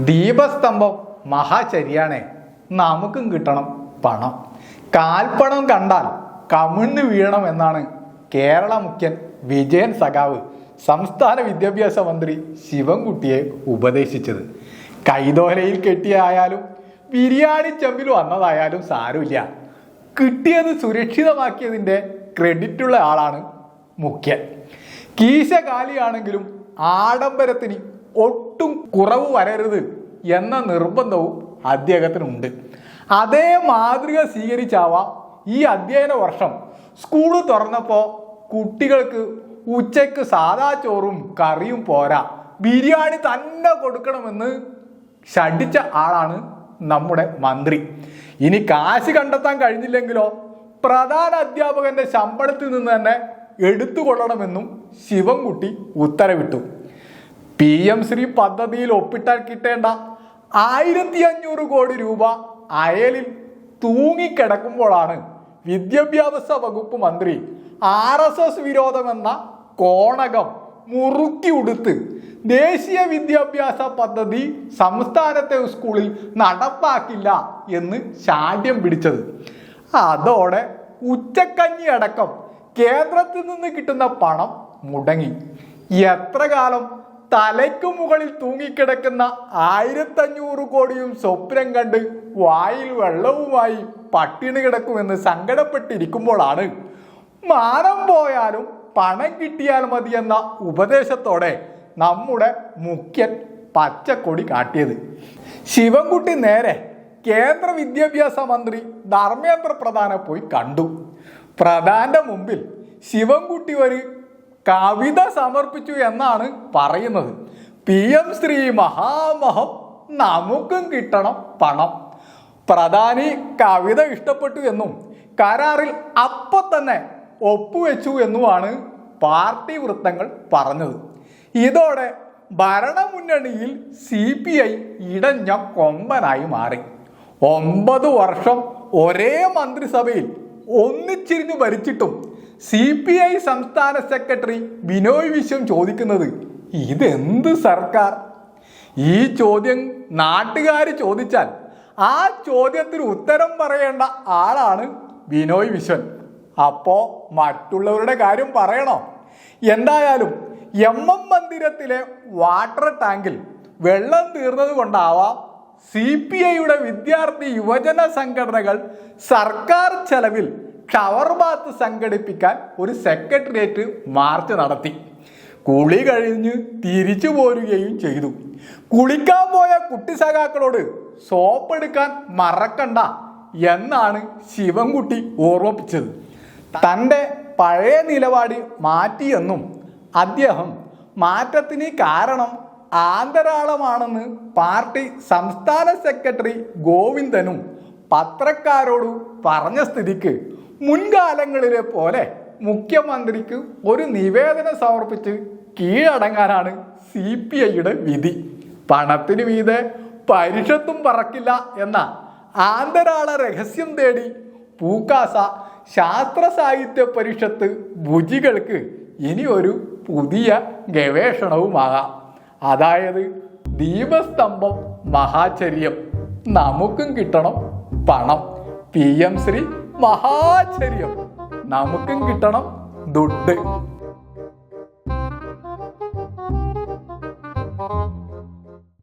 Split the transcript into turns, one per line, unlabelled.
ദീപസ്തംഭം മഹാശരിയാണേ നമുക്കും കിട്ടണം പണം. കാൽപ്പണം കണ്ടാൽ കമിഴ്ന്നു വീഴണം എന്നാണ് കേരള മുഖ്യൻ വിജയൻ സഖാവ് സംസ്ഥാന വിദ്യാഭ്യാസ മന്ത്രി ശിവൻകുട്ടിയെ ഉപദേശിച്ചത്. കൈതോലയിൽ കെട്ടിയായാലും ബിരിയാണി ചെമ്പിൽ വന്നതായാലും സാരമില്ല. കിട്ടിയത് സുരക്ഷിതമാക്കിയതിന്റെ ക്രെഡിറ്റുള്ള ആളാണ് മുഖ്യൻ. കീശ കാലിയാണെങ്കിലും ആഡംബരത്തിന് ഒട്ടും കുറവ് വരരുത് എന്ന നിർബന്ധവും അദ്ദേഹത്തിനുണ്ട് അതേ മാതൃക സ്വീകരിച്ചാവാം ഈ അധ്യയന വർഷം. സ്കൂൾ തുറന്നപ്പോൾ കുട്ടികൾക്ക് ഉച്ചയ്ക്ക് സാദാ ചോറും കറിയും പോരാ. ബിരിയാണി തന്നെ കൊടുക്കണമെന്ന് ഷടിച്ച ആളാണ് നമ്മുടെ മന്ത്രി. ഇനി കാശ് കണ്ടെത്താൻ കഴിഞ്ഞില്ലെങ്കിലോ പ്രധാന അധ്യാപകന്റെ ശമ്പളത്തിൽ നിന്ന് തന്നെ എടുത്തുകൊള്ളണമെന്നും ശിവൻകുട്ടി ഉത്തരവിട്ടു. പി എം ശ്രീ പദ്ധതിയിൽ ഒപ്പിട്ടാൽ കിട്ടേണ്ട ആയിരത്തി അഞ്ഞൂറ് കോടി രൂപ അയലിൽ തൂങ്ങിക്കിടക്കുമ്പോഴാണ് വിദ്യാഭ്യാസ വകുപ്പ് മന്ത്രി ആർ എസ് എസ് വിരോധമെന്ന കോണകം മുറുക്കി ഉടുത്ത് ദേശീയ വിദ്യാഭ്യാസ പദ്ധതി സംസ്ഥാനത്തെ സ്കൂളിൽ നടപ്പാക്കില്ല എന്ന് ശാഠ്യം പിടിച്ചത്. അതോടെ ഉച്ചക്കഞ്ഞി അടക്കം കേന്ദ്രത്തിൽ നിന്ന് കിട്ടുന്ന പണം മുടങ്ങി. എത്ര കാലം തലയ്ക്കു മുകളിൽ തൂങ്ങിക്കിടക്കുന്ന ആയിരത്തഞ്ഞൂറ് കോടിയും സ്വപ്നം കണ്ട് വായിൽ വെള്ളവുമായി പട്ടിണി കിടക്കുമെന്ന് സങ്കടപ്പെട്ടിരിക്കുമ്പോഴാണ്. മാനം പോയാലും പണം കിട്ടിയാൽ മതി എന്ന ഉപദേശത്തോടെ നമ്മുടെ മുഖ്യൻ പച്ചക്കൊടി കാട്ടിയത്. ശിവൻകുട്ടി നേരെ കേന്ദ്ര വിദ്യാഭ്യാസ മന്ത്രി ധർമ്മേന്ദ്ര പ്രധാനെ പോയി കണ്ടു. പ്രധാന്റെ മുമ്പിൽ ശിവൻകുട്ടി ഒരു കവിത സമർപ്പിച്ചു എന്നാണ് പറയുന്നത്. പി എം ശ്രീ മഹാമഹം നമുക്കും കിട്ടണം പണം. പ്രധാനി കവിത ഇഷ്ടപ്പെട്ടു എന്നും കരാറിൽ അപ്പൊ തന്നെ ഒപ്പുവെച്ചു എന്നുമാണ് പാർട്ടി വൃത്തങ്ങൾ പറഞ്ഞത്. ഇതോടെ ഭരണമുന്നണിയിൽ സി പി ഐ ഇടഞ്ഞ കൊമ്പനായി മാറി. ഒമ്പത് വർഷം ഒരേ മന്ത്രിസഭയിൽ ഒന്നിച്ചിരിഞ്ഞു ഭരിച്ചിട്ടും സി പി ഐ സംസ്ഥാന സെക്രട്ടറി ബിനോയ് വിശ്വം ചോദിക്കുന്നത് ഇതെന്ത് സർക്കാർ? ഈ ചോദ്യം നാട്ടുകാർ ചോദിച്ചാൽ ആ ചോദ്യത്തിന് ഉത്തരം പറയേണ്ട ആളാണ് ബിനോയ് വിശ്വൻ അപ്പോ മറ്റുള്ളവരുടെ കാര്യം പറയണോ? എന്തായാലും എം എം മന്ദിരത്തിലെ വാട്ടർ ടാങ്കിൽ വെള്ളം തീർന്നത് കൊണ്ടാവാം സി പി ഐയുടെ വിദ്യാർത്ഥി യുവജന സംഘടനകൾ സർക്കാർ ചെലവിൽ ഷവർ ബാത്ത് സംഘടിപ്പിക്കാൻ ഒരു സെക്രട്ടേറിയറ്റ് മാർച്ച് നടത്തി. കുളി കഴിഞ്ഞ് തിരിച്ചു പോരുകയും ചെയ്തു. കുളിക്കാൻ പോയ കുട്ടി സഖാക്കളോട് സോപ്പ് എടുക്കാൻ മറക്കണ്ട എന്നാണ് ശിവൻകുട്ടി ഓർമ്മിപ്പിച്ചത്. തന്റെ പഴയ നിലപാട് മാറ്റിയെന്നും അദ്ദേഹം മാറ്റത്തിന് കാരണം ആന്തരാളമാണെന്ന് പാർട്ടി സംസ്ഥാന സെക്രട്ടറി ഗോവിന്ദനും പത്രക്കാരോട് പറഞ്ഞ സ്ഥിതിക്ക് മുൻകാലങ്ങളിലെ പോലെ മുഖ്യമന്ത്രിക്ക് ഒരു നിവേദനം സമർപ്പിച്ച് കീഴടങ്ങാനാണ് സി പി ഐയുടെ വിധി. പണത്തിന് മീതെ പരിഷത്തും പറക്കില്ല എന്ന ആന്തരാള രഹസ്യം തേടി പൂക്കാസ ശാസ്ത്ര സാഹിത്യ പരിഷത്ത് ഭുജികൾക്ക് ഇനി ഒരു പുതിയ ഗവേഷണവുമാകാം. അതായത് ദീപസ്തംഭം മഹാചര്യം. നമുക്കും കിട്ടണം പണം. പി എം ശ്രീ മഹാചര്യം നമുക്കും കിട്ടണം ദുഡ്.